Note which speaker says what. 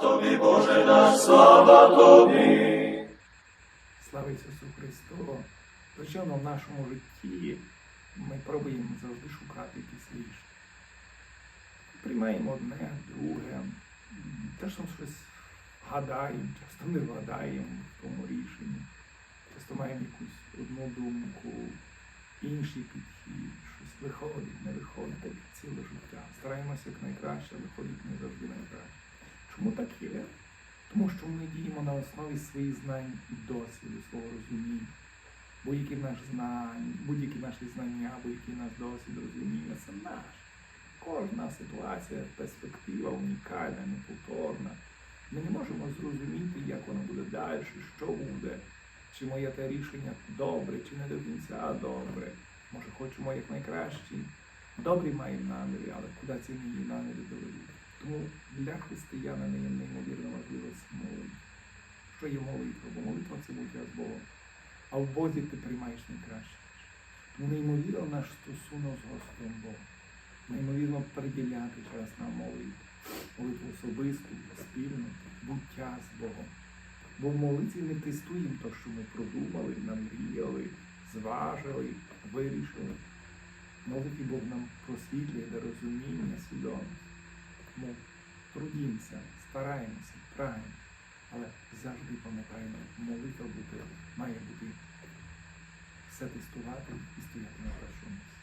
Speaker 1: Тобі, Боже наш, слава тобі.
Speaker 2: Слава Ісусу Христу! Звичайно, в нашому житті ми пробуємо завжди шукати якісь рішення. Приймаємо одне, друге, м, часом щось гадаємо, часто не вгадаємо в тому рішенні. Часто маємо якусь одну думку, інший підхід, щось виходить, не виходить, ціле життя. Стараємося як найкраще, виходить не завжди найкраще. Чому так є? Тому що ми діємо на основі своїх знань і досвіду, свого розуміння. Будь-які наші знання, будь-які наші знання, будь-який наш досвід розуміння це наш. Кожна ситуація, перспектива унікальна, неповторна. Ми не можемо зрозуміти, як воно буде далі, що буде, чи моє те рішення добре, чи не до кінця добре. Може, хочемо як найкраще. Добрі маємо наміри, але куди ці мої наміри доведуть? Тому для християнина є неймовірно важливо молитва. Що є молитва? Бо молитва це буття з Богом. А в Бозі ти приймаєш найкраще. Тому неймовірно наш стосунок з Господом Богом. Неймовірно приділяти час на молитву. Молитву особисту, спільну, буття з Богом. Бо в молитві ми тестуємо те, що ми продумали, намріяли, зважили, вирішили. Молитві Бог нам просвітлює до розуміння, свідомість. Тому трудімося, стараємося, прагнемо, але завжди пам'ятаємо, молитва бути, має бути все тестувати і стояти на першому місці.